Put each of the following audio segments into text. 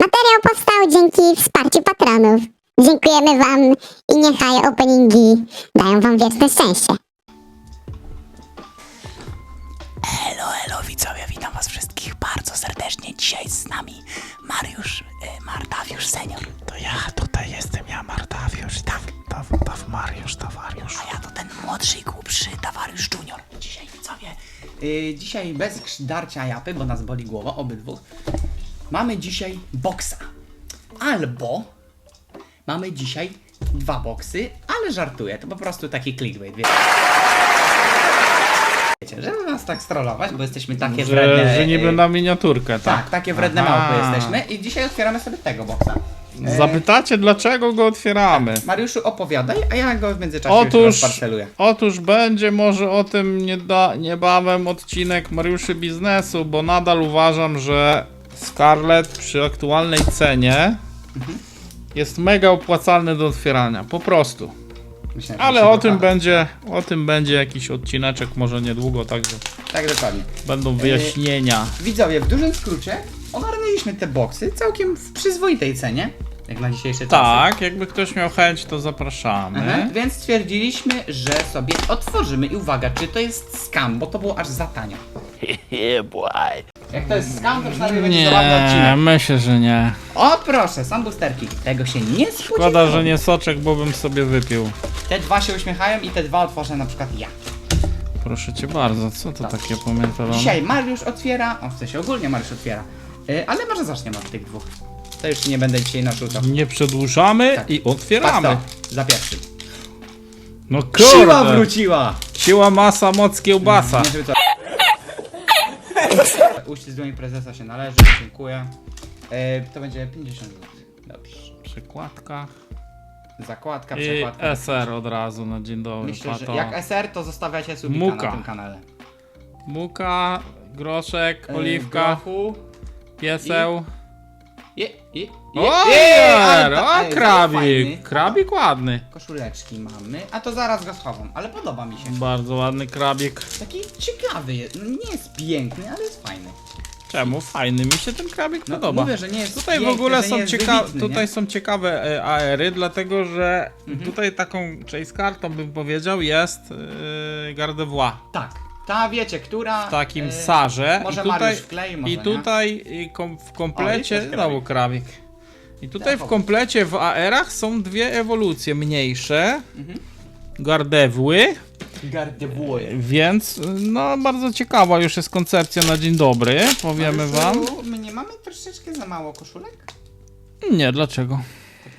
Materiał powstał dzięki wsparciu patronów. Dziękujemy wam i niechaj openingi dają wam wieczne szczęście. Elo, elo widzowie, witam was wszystkich bardzo serdecznie. Dzisiaj z nami Mariusz, y, Martawiusz senior. To ja tutaj jestem, ja Martawiusz, tak, Daw, Daw Mariusz, Dawariusz. A ja to ten młodszy i głupszy Tawariusz Junior. Dzisiaj widzowie, y, dzisiaj bez krz- darcia japy, bo nas boli głowa, obydwu. Mamy dzisiaj boksa. Albo mamy dzisiaj dwa boksy, ale żartuję, to po prostu taki clickbait, wiecie. Wiecie, żeby nas tak strollować, bo jesteśmy takie wredne. Że, że niby y, na miniaturkę, tak? Tak, takie wredne Aha. małpy jesteśmy i dzisiaj otwieramy sobie tego boksa. E, Zapytacie, dlaczego go otwieramy? Mariuszu, opowiadaj, a ja go w międzyczasie już Otóż, rozparceluję. otóż będzie może o tym nieda, niebawem odcinek Mariuszy Biznesu, bo nadal uważam, że Scarlett przy aktualnej cenie Mhm. jest mega opłacalny do otwierania, po prostu. Myślałem, Ale o tym będzie, o tym będzie jakiś odcineczek, może niedługo, także Tak, dokładnie. będą wyjaśnienia. Widzowie, w dużym skrócie ogarnęliśmy te boksy całkiem w przyzwoitej cenie, jak na dzisiejsze czasy. Tak, jakby ktoś miał chęć, to zapraszamy. Aha, więc stwierdziliśmy, że sobie otworzymy i uwaga, czy to jest scam, bo to było aż za tanio. Jak to jest scam, to przynajmniej będzie zabawny Nie, odcinek. myślę, że nie. O proszę, sam boosterki. Tego się nie spodziewałem. Szkoda, że nie soczek, bo bym sobie wypił. Te dwa się uśmiechają i te dwa otworzę na przykład ja. Proszę cię bardzo, co to takie pamiętane? Dzisiaj Mariusz otwiera, o w sensie ogólnie Mariusz otwiera, yy, ale może zaczniemy od tych dwóch. To już nie będę dzisiaj narzucał. Nie przedłużamy Tak. i otwieramy. To, za pierwszym. No Siła kurde. wróciła! Siła, masa, moc, kiełbasa. Nie, żeby co... Uścisk dłoni prezesa się należy, dziękuję. Yy, to będzie 50 zł. Dobrze. Przekładka. Zakładka, I przekładka. SR od razu na dzień dobry. Myślę, że pato. jak SR to zostawiacie subika Muka. na tym kanale. Muka, groszek, Yy, oliwka, grochu. pieseł. Je, je, je, O, je, ale ta- o ej, krabik. fajny. Krabik ładny. Koszuleczki mamy, a to zaraz go schowam, ale podoba mi się. Bardzo ładny krabik. Taki ciekawy jest, no nie jest piękny, ale jest fajny. Czemu? Fajny mi się ten krabik No podoba. mówię, że nie jest Tutaj w piękny, ogóle że są jest ciekawe, wybitny, tutaj nie? są ciekawe e, AR-y, dlatego że Mhm. tutaj taką chase kartą bym powiedział jest yy, Gardevoir Tak, ta wiecie, która... w takim e, sarze może i tutaj, Mariusz wklei, może i nie? tutaj i kom, w O, komplecie jest krabik. I tutaj w komplecie w AR-ach są dwie ewolucje mniejsze. Mhm. Gardewły, Gardevoir. więc no bardzo ciekawa już jest koncepcja na dzień dobry, powiemy wam. My nie mamy troszeczkę za mało koszulek? Nie, dlaczego?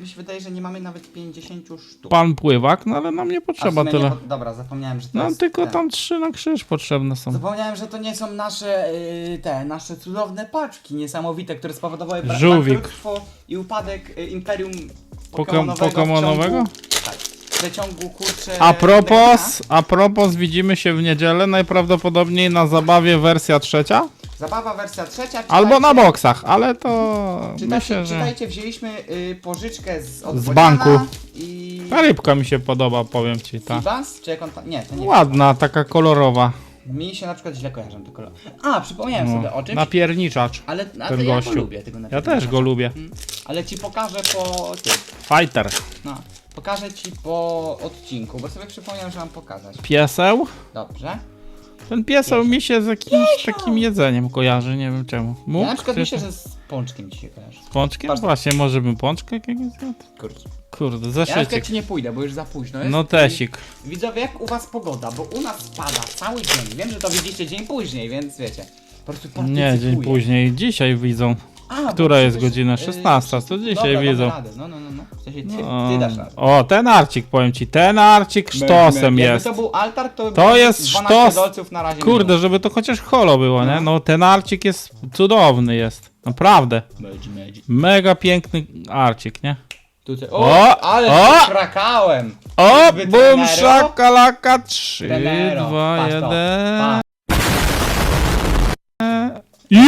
Mi się wydaje, że nie mamy nawet 50 sztuk. Pan pływak, no ale nam nie A w potrzeba tyle. Nie, po- dobra, zapomniałem, że to No jest tylko te. tam trzy na krzyż potrzebne są. Zapomniałem, że to nie są nasze, yy, te, nasze cudowne paczki niesamowite, które spowodowały bra- Żółwik. bankructwo i upadek y, Imperium Pokem- Pokemonowego, Pokemonowego? W ciągu, tak, w przeciągu, kurczę... A propos, a propos, widzimy się w niedzielę, najprawdopodobniej na zabawie wersja trzecia. Zabawa wersja trzecia. albo na czytajcie- boksach, ale to Czytajcie, myślę, że... czytajcie wzięliśmy y, pożyczkę z, od Z banku. I... Ta rybka mi się podoba, powiem ci, ta. Fibas? Czy jak on tam... Nie, to nie. Ładna, taka kolorowa. Mi się na przykład źle kojarzą te kolory. A, przypomniałem No, sobie o czymś. napierniczacz. Ale a ten ja gościu. go lubię, tego Ja też go lubię. Mm. Ale ci pokażę po tym. Fighter. No. Pokażę ci po odcinku, bo sobie przypomniałem, że mam pokazać. Pieseł. Dobrze. Ten pieseł mi się z jakimś takim jedzeniem kojarzy, nie wiem czemu. Mógł? Ja na przykład myślę, że z pączkiem ci się kojarzy. Z pączkiem? Patrz. Właśnie, może bym pączkę jakiegoś zjadł? Kurczę. Kurde, Ja na przykład ci nie pójdę, bo już za późno jest. No tesik. Widzowie, jak u was pogoda, bo u nas spada cały dzień. Wiem, że to widzicie dzień później, więc wiecie. Po prostu Nie, dzień partycypuję. później. Dzisiaj widzą. A, bo Która jest przecież, godzina? y, 16, to dzisiaj dobra, widzą. Damy radę. No, no, no, no. W sensie ty, O, ty dasz radę. o, ten arcik, powiem ci, ten arcik sztosem Jakby jest. to był altar, to, To jest 12 sztos. dolców na razie Kurde, żeby to chociaż holo było, nie? No ten arcik jest cudowny jest. Naprawdę. Mega piękny arcik, nie? Tutaj, o, O, ale o! krakałem. O, bum, szakalaka, 3, Trenero, 2, patrz to, 1. patrz. Jo,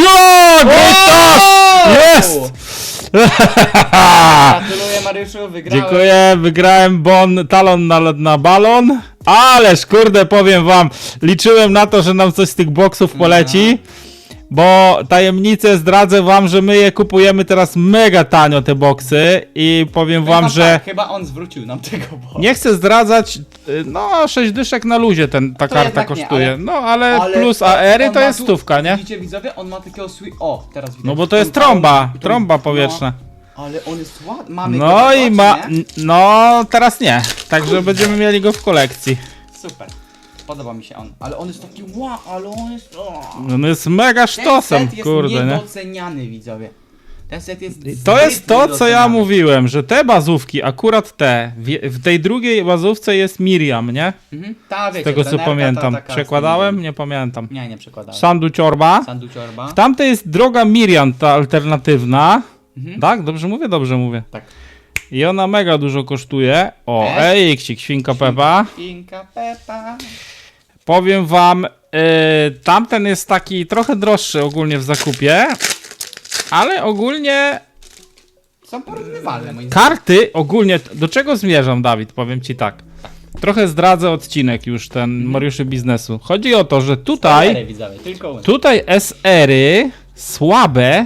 Grytas! Jest! Gratuluję Mariuszu, wygrałeś. Dziękuję, wygrałem bon, talon na, na balon. Ależ kurde, powiem wam, liczyłem na to, że nam coś z tych boksów poleci. Bo tajemnicę zdradzę wam, że my je kupujemy teraz mega tanio te boksy i powiem wam, Chyba że tak, chyba on zwrócił nam tego, bo... nie chcę zdradzać, y, no 6 dyszek na luzie ten, ta To karta jednak nie, kosztuje. ale- no ale, plus AR-y on to ma jest tu- stówka, nie? Widzicie widzowie, on ma takiego. O, teraz widać. No bo to jest Tą trąba, tą- trąba powietrzna. No, ale on jest ładny, mamy go No i ma, nie? n- no teraz nie, także będziemy mieli go w kolekcji. Super. Podoba mi się on, ale on jest taki ła, ale on jest... O. On jest mega sztosem, set jest kurde, nie? niedoceniany, widzowie. Ten set jest To jest zbyt to, co ja niedoceniany. mówiłem, że te bazówki, akurat te, w, w tej drugiej bazówce jest Miriam, nie? Mhm. Ta, wiecie, Z tego co trenerka, pamiętam. ta taka z Przekładałem? Nie pamiętam. Nie, nie przekładałem. Sandu Ciorba. Sandu Ciorba. W tamtej jest droga Miriam, ta alternatywna. Mhm. Tak? Dobrze mówię? Dobrze mówię. Tak. I ona mega dużo kosztuje. O, E? ej, ksik, świnka Pepa. Inka Pepa. Powiem wam, yy, tamten jest taki trochę droższy ogólnie w zakupie, ale ogólnie Są porównywalne moim zdaniem. karty, ogólnie, do czego zmierzam, Dawid? Powiem ci tak. Trochę zdradzę odcinek już ten Mariuszy Biznesu. Chodzi o to, że tutaj, Spoilery, widzowie, tylko u nas. tutaj SR-y słabe,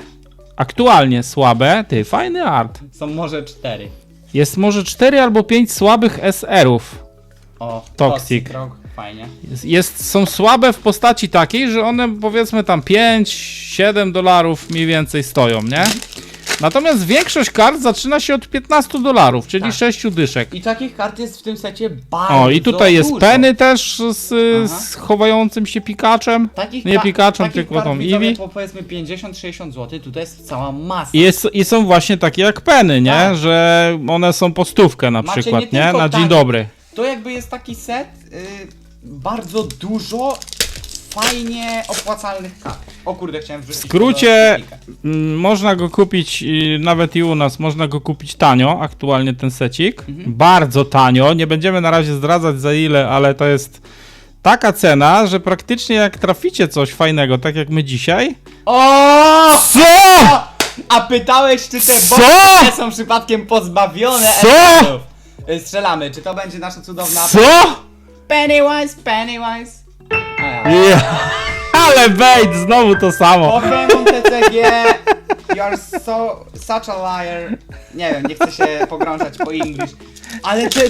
aktualnie słabe, ty, fajny art. Są może cztery. Jest może 4 albo 5 słabych SR-ów. O, Toxic. Fajnie. Jest, jest, są słabe w postaci takiej, że one powiedzmy tam 5-7 dolarów mniej więcej stoją, nie? Natomiast większość kart zaczyna się od 15 dolarów, czyli Tak. 6 dyszek. I takich kart jest w tym secie bardzo O, i tutaj jest dużo. Penny też z, Aha. z chowającym się Pikaczem. Takich Nie ka- takich tylko kart, tą widzowie, Eevee. po powiedzmy 50-60 zł, tutaj jest cała masa. I, jest, I są właśnie takie jak Penny, nie? Tak. Że one są po stówkę na Macie przykład, nie nie? tylko Na dzień tanie. dobry. To jakby jest taki set y, bardzo dużo fajnie opłacalnych kart. O kurde, chciałem wrzucić. W skrócie mm, można go kupić, y, nawet i u nas, można go kupić tanio, aktualnie ten secik. Mhm. Bardzo tanio, nie będziemy na razie zdradzać za ile, ale to jest taka cena, że praktycznie jak traficie coś fajnego, tak jak my dzisiaj... O! CO?! A pytałeś, czy te Co? boksy są przypadkiem pozbawione Co? efektów? Y, Strzelamy, czy to będzie nasza cudowna CO?! Pennywise, Pennywise. Ja. Ale bait, znowu to samo. Pokémon TCG, you're so, such a liar. Nie wiem, nie chcę się pogrążać po English. Ale te,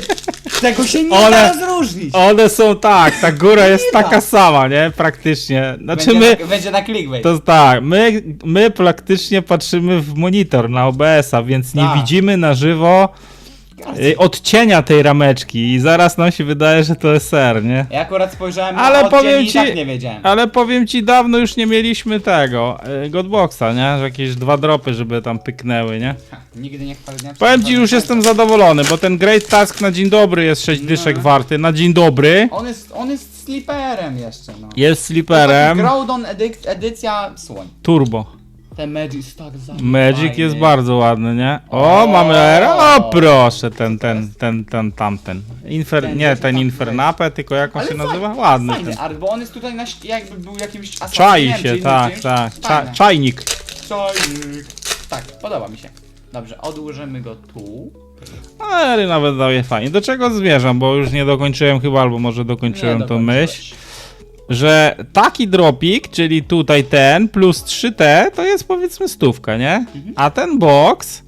tego się nie da rozróżnić. One są tak, ta góra jest taka sama, nie? Praktycznie. Znaczy Będzie, my... na, będzie na clickbait. To tak, my, my praktycznie patrzymy w monitor na OBS-a, więc nie Tak. widzimy na żywo y, odcienia tej rameczki i zaraz nam się wydaje, że to jest ser, nie? Ja akurat spojrzałem Ale na powiem odcień i ci- tak nie wiedziałem. Ale powiem ci, dawno już nie mieliśmy tego, y, Godboxa, nie? Że jakieś dwa dropy, żeby tam pyknęły, nie? Ha, Nigdy nie chwalę dnia. Powiem ci, już jestem zadowolony, bo ten Great Task na dzień dobry jest 6 dyszek No. warty, na dzień dobry On jest, on jest sleeperem jeszcze, no. jest sliperem, Groudon edyk, edycja słoń. turbo. Ten Magic jest tak za Magic jest fajny. bardzo ładny, nie? O, O! mamy era. O, proszę, ten, ten, ten, ten, tamten. Infer, Ten nie, ten Infernape, tylko jak on się fajny, nazywa? Ładny Fajny ten. art, bo on jest tutaj na, jakby był jakimś Czai czy się, innym tak, czymś. tak. Cza, Fajne. czajnik. Czajnik. Tak, podoba mi się. Dobrze, odłożymy go tu. Ale nawet daje fajnie. Do czego zmierzam, bo już nie dokończyłem chyba, albo może dokończyłem Nie tą dokończyłeś. Że taki dropik, czyli tutaj ten plus 3T, to jest powiedzmy stówka, nie? A ten box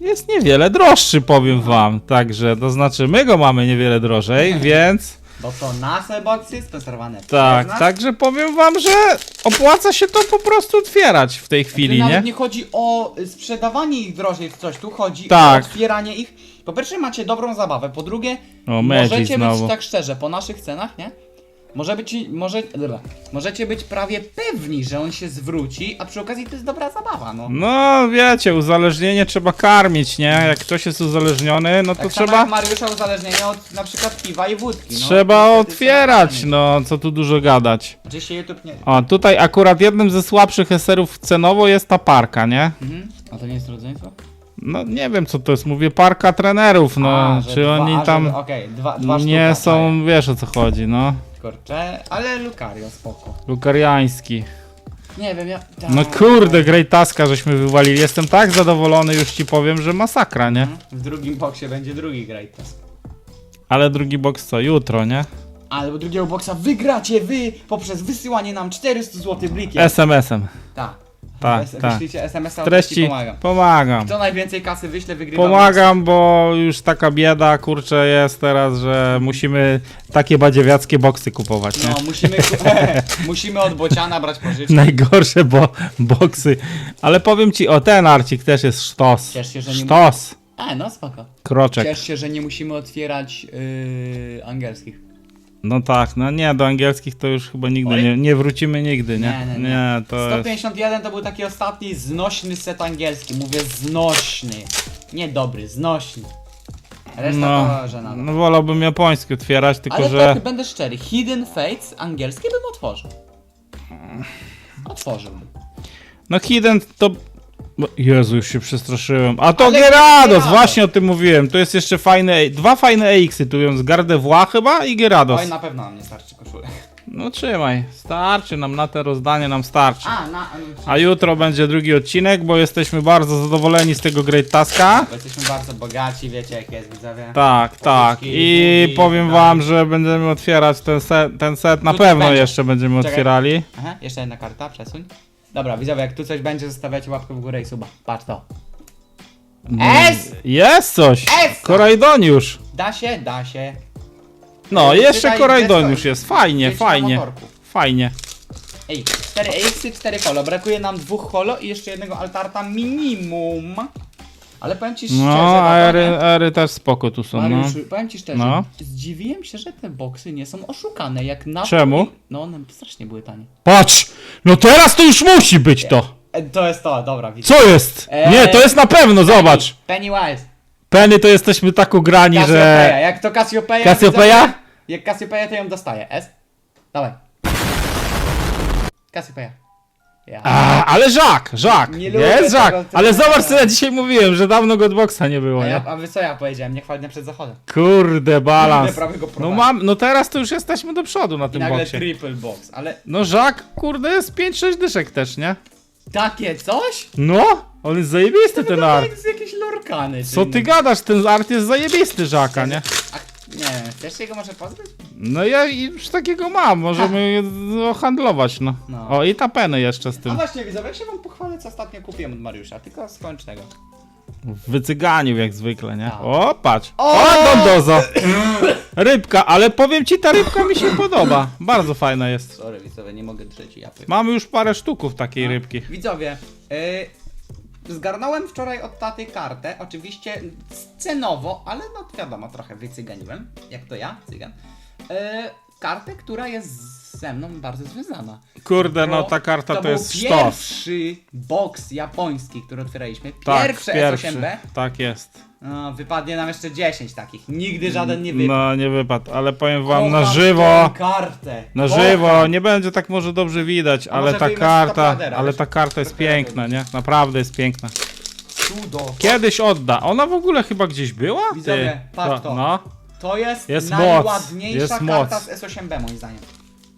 jest niewiele droższy, powiem wam. Także, to znaczy my go mamy niewiele drożej, więc... Bo to nasze boxy sponsorowane przez Tak, nas. także powiem wam, że opłaca się to po prostu otwierać w tej chwili, Tu nawet nie? nie chodzi o y, sprzedawanie ich drożej w coś, tu chodzi Tak. o otwieranie ich. Po pierwsze macie dobrą zabawę, po drugie O, Magic możecie znowu. być tak szczerze, po naszych cenach, nie? Może być, może, dobra, możecie być prawie pewni, że on się zwróci, a przy okazji to jest dobra zabawa, no. No, wiecie, uzależnienie trzeba karmić, nie? Jak ktoś jest uzależniony, no to Tak samo trzeba... jak Mariusza uzależnienie od na przykład piwa i wódki, no. Trzeba Niestety otwierać, są no, co tu dużo gadać. Oczywiście YouTube nie... O, tutaj akurat jednym ze słabszych eserów cenowo jest ta parka, nie? Mhm. A to nie jest rodzeństwo? No, nie wiem co to jest, mówię parka trenerów, no, A, że czy dwa, oni a, że- tam Okej, dwa, dwa nie sztuka, są, wiesz o co chodzi, no. Kurczę, ale Lucario spoko. Lukariański. Nie wiem, ja... No tak. kurde, Great Taska żeśmy wywalili. Jestem tak zadowolony, już ci powiem, że masakra, nie? W drugim boksie będzie drugi Great Task. Ale drugi box co? Jutro, nie? Albo drugiego boksa wygracie wy poprzez wysyłanie nam 400 zł blikiem. SMS-em. Tak. Tak, tak. Wyślijcie SMS-a, Treści. pomagam. Pomagam. Kto najwięcej kasy wyśle, wygrywa. Pomagam, bo już taka bieda, kurczę, jest teraz, że musimy takie badziewiackie boksy kupować, nie? No, musimy, musimy od bociana brać pożyczki. Najgorsze bo boksy. Ale powiem ci, o ten arcik też jest sztos. Ciesz się, że nie Sztos. A, no spoko. Kroczek. Ciesz się, że nie musimy otwierać yy, angielskich. No tak, no nie, do angielskich to już chyba nigdy Oj. nie, nie wrócimy nigdy, nie? Nie, nie, nie. to jest... 151 to był taki ostatni znośny set angielski. Mówię znośny. Nie dobry, znośny. Reszta No, to, no wolałbym japoński otwierać, tylko Ale że... tak, będę szczery, Hidden Fates angielskie bym otworzył. Otworzyłbym. No Hidden to... bo- Jezu, już się przestraszyłem. A to Ale Gerados, Gyarados. właśnie o tym mówiłem. To jest jeszcze fajne, dwa fajne EX-y, tu z Gardevoir chyba i Gyarados. Oj, na pewno nam nie starczy koszulek. No trzymaj, starczy nam na te rozdanie, nam starczy. A, na... A jutro będzie drugi odcinek, bo jesteśmy bardzo zadowoleni z tego Great Taska. Bo jesteśmy bardzo bogaci, wiecie jak jest widzowie. Tak, tak. I powiem wam, że będziemy otwierać ten set, ten set na Tu coś pewno będzie. jeszcze będziemy Czekaj. otwierali. Aha, jeszcze jedna karta, przesuń. Dobra, widzowie, jak tu coś będzie, zostawiacie łapkę w górę i suba. Patrz to. S! Jest coś! S! Korajdoniusz! Da się, da się. No, Ej, jeszcze czytaj, Korajdoniusz jest. Fajnie, fajnie. Fajnie. Ej, 4 AX, 4 holo. Brakuje nam dwóch holo i jeszcze jednego altarta minimum. Ale powiem ci szczerze, No, Batonie, ery, ery też spoko tu są, no. Mariuszu, powiem ci szczerze, No. zdziwiłem się, że te boksy nie są oszukane, jak na... Czemu? No one strasznie były tanie. Patrz! No teraz to już musi być to! E, to jest to, dobra, widzę. Co jest? Eee, Nie, to jest na pewno, zobacz! Pennywise. Penny to jesteśmy tak ugrani, Cassiopeia, że... jak to Cassiopeia... Cassiopeia? Jak Cassiopeia, to ją dostaję. S? Dawaj. Cassiopeia. Ja. A, ale Żak, Żak, Nie lubię jest Żak, ale zobacz co ja dzisiaj mówiłem, że dawno Godboxa nie było, A, nie? ja, a wy co ja powiedziałem? Nie chwalę przed zachodem. Kurde, balans. Kurde, prawie go No prowadzi. mam, no teraz to już jesteśmy do przodu na I tym nagle boksie. triple box, ale No Żak, kurde, jest 5-6 dyszek też, nie? takie coś? No, on jest zajebisty ten To art. jest jakieś lorkany. czy Co ty inne. gadasz, ten art jest zajebisty Żaka, nie? A, nie chcesz się go może pozbyć? No ja już takiego mam, możemy no, handlować, no. No. O, i tapeny jeszcze z A tym. właśnie widzowie, jak się wam pochwalę, co ostatnio kupiłem od Mariusza, tylko skończ tego. Wycyganił jak zwykle, nie? Tak. O, patrz. O! O, Dondozo. Rybka, ale powiem ci, ta rybka mi się podoba. Bardzo fajna jest. Sorry widzowie, nie mogę drzeć japy. Mamy już parę sztuków takiej rybki. Widzowie, yy, zgarnąłem wczoraj od taty kartę, oczywiście cenowo, ale no wiadomo, trochę wycyganiłem, jak to ja, cygan. Yy, kartę, która jest ze mną bardzo związana. Kurde, no ta karta to, był jest sztos. pierwszy box japoński, który otwieraliśmy. Tak, Pierwsze pierwszy. S8B. Tak jest. No, wypadnie nam jeszcze 10 takich. Nigdy żaden nie wypadł. No, nie wypadł, ale powiem wam na Kocham żywo. tę kartę. Na Kocham. żywo, nie będzie tak może dobrze widać, ale może ta wyjmę karta, ale wiesz, ta karta jest piękna, nie? Naprawdę jest piękna. Cudo. Kiedyś odda. Ona w ogóle chyba gdzieś była? Ty. Widzowie, patrz to. No. To jest, Jest moc, najładniejsza jest karta moc. z S8B moim zdaniem.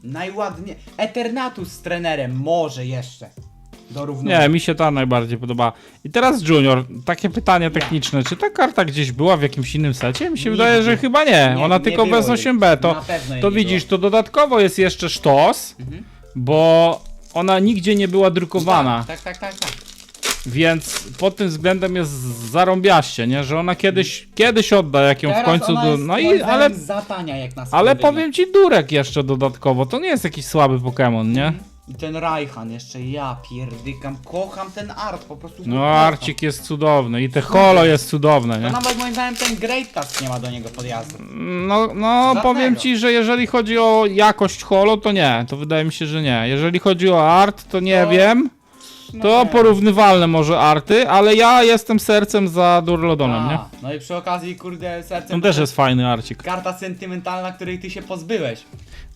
Najładniej. Eternatus z trenerem może jeszcze. Nie, mi się ta najbardziej podoba. I teraz Junior, takie pytanie techniczne. Czy ta karta gdzieś była w jakimś innym secie? Mi się Nigdy. wydaje, że chyba nie. Nie, Ona nie tylko było bez jej. 8B. To, Na pewno jej to nie widzisz, to dodatkowo jest jeszcze sztos, Mhm. bo ona nigdzie nie była drukowana. Tak, tak, tak, tak. Więc pod tym względem jest zarąbiaście, nie? Że ona kiedyś, kiedyś odda, jak ją w Teraz końcu... ona Do... jest, No moim i, zdaniem, ale, za tania jak na ale powiem ci Durek jeszcze dodatkowo. To nie jest jakiś słaby Pokémon, nie? I ten Raihan jeszcze, ja pierdykam, kocham ten art, po prostu No kocham. Arcik jest cudowny i te holo jest cudowne, To nie? nawet moim zdaniem ten Great Task nie ma do niego podjazdu. No, no Żadnego. powiem ci, że jeżeli chodzi o jakość holo, to nie. To wydaje mi się, że nie. Jeżeli chodzi o art, to nie To- wiem. No To nie. porównywalne może arty, ale ja jestem sercem za Durlodonem, nie? A, No i przy okazji, kurde, sercem... Tam też jest fajny arcik. Karta sentymentalna, której ty się pozbyłeś.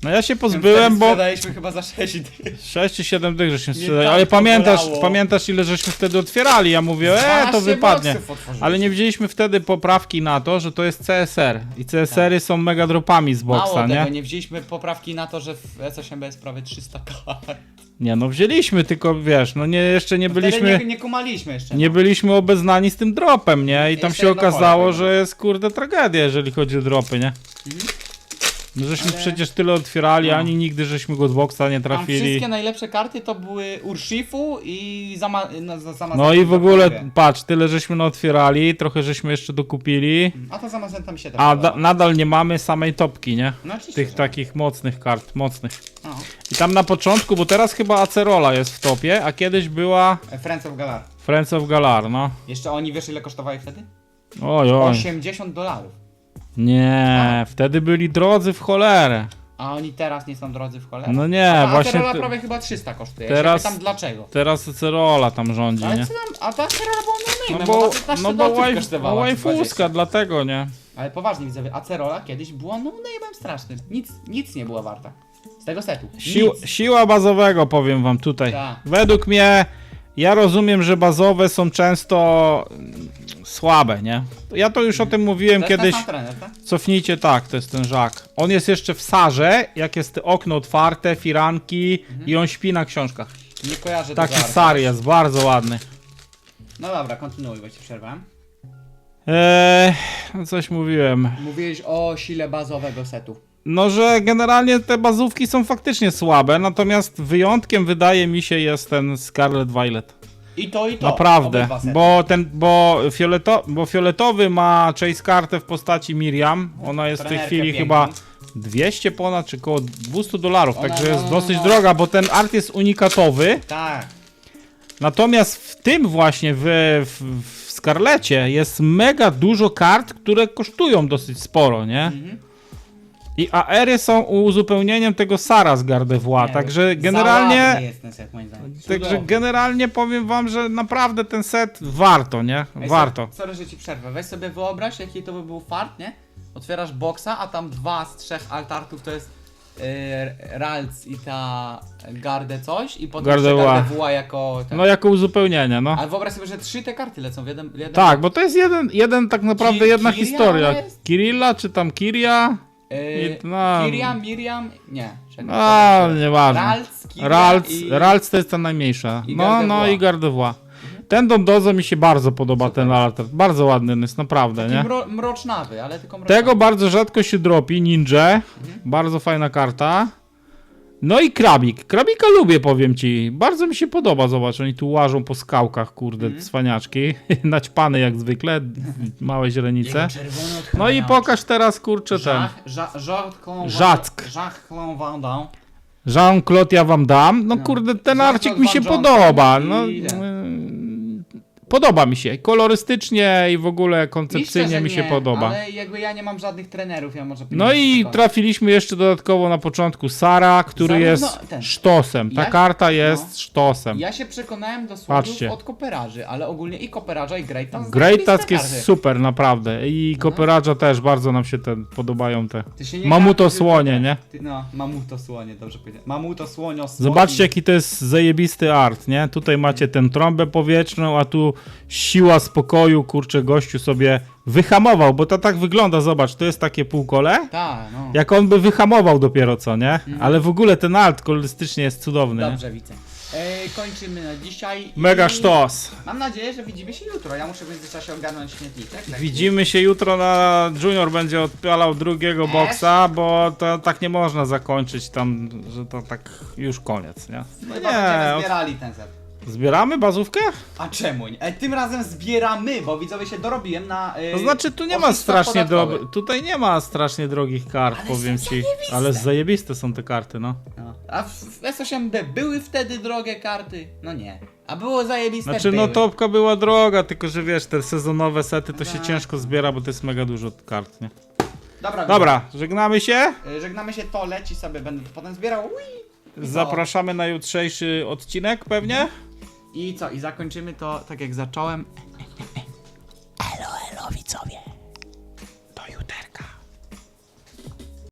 No ja się pozbyłem, bo Sprzedaliśmy chyba za 6 dych. 6 czy 7 tych żeśmy Nie sprzedali, tak ale pamiętasz, pamiętasz ile żeśmy wtedy otwierali? Ja mówię, e, to 12 wypadnie. boksów otworzyliśmy. Ale nie wzięliśmy wtedy poprawki na to, że to jest CSR. I CSR-y są mega dropami z Mało boksa, tego, nie? nie wzięliśmy poprawki na to, że w S8B jest prawie 300 kart. Nie, no wzięliśmy, tylko wiesz, no nie, jeszcze nie byliśmy... Nie, nie kumaliśmy jeszcze. Nie byliśmy obeznani z tym dropem, nie? I tam Jeszcze się jedno okazało, pole, że jest kurde tragedia, jeżeli chodzi o dropy, nie? No żeśmy Ale- przecież tyle otwierali, No. ani nigdy żeśmy go z boksa nie Tam trafili. wszystkie najlepsze karty to były Urshifu i Zama... No, za- Zamazenta No i w ogóle, patrz, tyle żeśmy no otwierali, trochę żeśmy jeszcze dokupili, A to Zamazenta mi się a da, podoba. nadal nie mamy samej topki, nie? No oczywiście, Tych że- takich mocnych kart, mocnych. No. I tam na początku, bo teraz chyba Acerola jest w topie, a kiedyś była E, Friends of Galar. Friends of Galar, no. Jeszcze oni wiesz ile kosztowali wtedy? Oj, oj. 80 dolarów. Nie, wtedy byli drodzy w cholerę. A oni teraz nie są drodzy w cholerę. No nie, a właśnie Acerola te- prawie chyba 300 kosztuje. teraz- Ja się pytam dlaczego. Teraz Acerola tam rządzi, Ale nie? co tam, a ta Acerola była no No bo, bo, ona 15 no bo dolców łaj, kosztowała, czy łajfuska, 20. dlatego, nie? Ale poważnie widzowie, Acerola kiedyś była no name'em strasznym. Nic, nic nie była warta. Z tego setu. Sił, Nic. siła bazowego, powiem wam tutaj. Tak. Według mnie, ja rozumiem, że bazowe są często mm, słabe, nie? Ja to już o tym mówiłem To jest kiedyś. ten sam trener, tak? Cofnijcie tak, to jest ten żak. On jest jeszcze w sarze, jak jest okno otwarte, firanki i on śpi na książkach. Nie kojarzę Taki tego sar jest, bardzo ładny. No dobra, kontynuuj, bo ci przerwałem. Eee, coś mówiłem. Mówiłeś o sile bazowego setu. No, że generalnie te bazówki są faktycznie słabe, natomiast wyjątkiem wydaje mi się jest ten Scarlet Violet. I to, i to. Naprawdę, bo ten, bo, fioleto, bo fioletowy ma chase kartę w postaci Miriam. Ona jest w tej chwili piękną. chyba 200 ponad, czy około 200 dolarów, Ona- także no, jest no, dosyć no. droga, bo ten art jest unikatowy. Tak. Natomiast w tym właśnie, w, w, w Scarlecie jest mega dużo kart, które kosztują dosyć sporo, nie? Mhm. I AR-y są uzupełnieniem tego Sara z Gardevoir, Nie, także generalnie... jest ten set moim zdaniem. Także Cudowny. generalnie powiem wam, że naprawdę ten set warto, nie? Ej, Warto. Sorry, sorry, że ci przerwę. Weź sobie wyobraź, jaki to by był fart, nie? Otwierasz boksa, a tam dwa z trzech altartów to jest yy, Ralc i ta Garde coś i potem jeszcze. Gardevoir jako ten. No jako uzupełnienie, no. Ale wyobraź sobie, że trzy te karty lecą w jeden, w jeden Tak, bo to jest jeden, jeden tak naprawdę Ki- jedna Kiria historia. jest? Kirilla czy tam Kiria? Yy, I- no. Miriam, Miriam, nie. Czekaj, A, czekaj. nieważne. Ralc, Ralc, i... Ralc to jest ta najmniejsza. i No, no Gardevoir. i Gardevoir. Ten Dondozo mi się bardzo podoba, ten altar. Bardzo ładny jest, naprawdę, Taki nie? mro, mrocznawy, ale tylko mrocznawy. Tego bardzo rzadko się dropi, Ninja. Bardzo fajna karta. No i krabik. Krabika lubię, powiem ci. Bardzo mi się podoba, zobacz, oni tu łażą po skałkach, kurde, Mhm. cwaniaczki. Naćpany jak zwykle, małe źrenice. No i pokaż teraz, kurczę, ten. Żack. Żachlą Wandą. Jean-Claude ja wam dam. No No. kurde, ten arcik mi się Van podoba. No, mm, podoba mi się. Kolorystycznie i w ogóle koncepcyjnie mi się nie, podoba. Ale jakby ja nie mam żadnych trenerów, ja może No i trafiliśmy jeszcze dodatkowo na początku Sara, który Zarówno jest ten. sztosem. Ta Ja- karta jest no. sztosem. Ja się przekonałem do słodów Patrzcie. od koperaży, ale ogólnie i koperaża i Great Task Great Task jest super, naprawdę. I No. Koperadża też bardzo nam się te podobają te. Ty się nie Mamuto gapisz, słonie, tylko- nie? Ty, no, mamuto słonie, dobrze powiedziałem. Mamuto słonio słoń. Zobaczcie jaki to jest zajebisty art, nie? Tutaj macie tę trąbę powietrzną, a tu siła spokoju, kurczę, gościu sobie wyhamował, bo to tak wygląda, zobacz, to jest takie półkole. Tak, no. Jak on by wyhamował dopiero co, nie? Ale w ogóle ten art kolorystycznie jest cudowny. nie? Dobrze, widzę. E, kończymy na dzisiaj. Mega i sztos. Mam nadzieję, że widzimy się jutro. Ja muszę w międzyczasie ogarnąć śmietniczek. tak? Widzimy się jutro na Junior będzie odpalał drugiego boksa, bo to tak nie można zakończyć tam, że to tak już koniec, nie? No Chyba będziemy nie, od... zbierali ten set. Zbieramy bazówkę? A czemu nie? E, tym razem zbieramy, bo widzowie się dorobiłem na. E, To znaczy tu nie ma strasznie drogi, tutaj nie ma strasznie drogich kart, Ale powiem są ci. zajebiste. Ale zajebiste są te karty, no. No. A w, w S8B były wtedy drogie karty? No nie. A było zajebiste Znaczy były. no topka była droga, tylko że wiesz, te sezonowe sety to się Tak. ciężko zbiera, bo to jest mega dużo kart, nie? Dobra, Dobra, żegnamy się. widzowie. Żegnamy się, to leci sobie, będę potem zbierał. Ui. I? Zapraszamy na jutrzejszy odcinek pewnie. I co? I zakończymy to tak jak zacząłem. Elo, elo widzowie.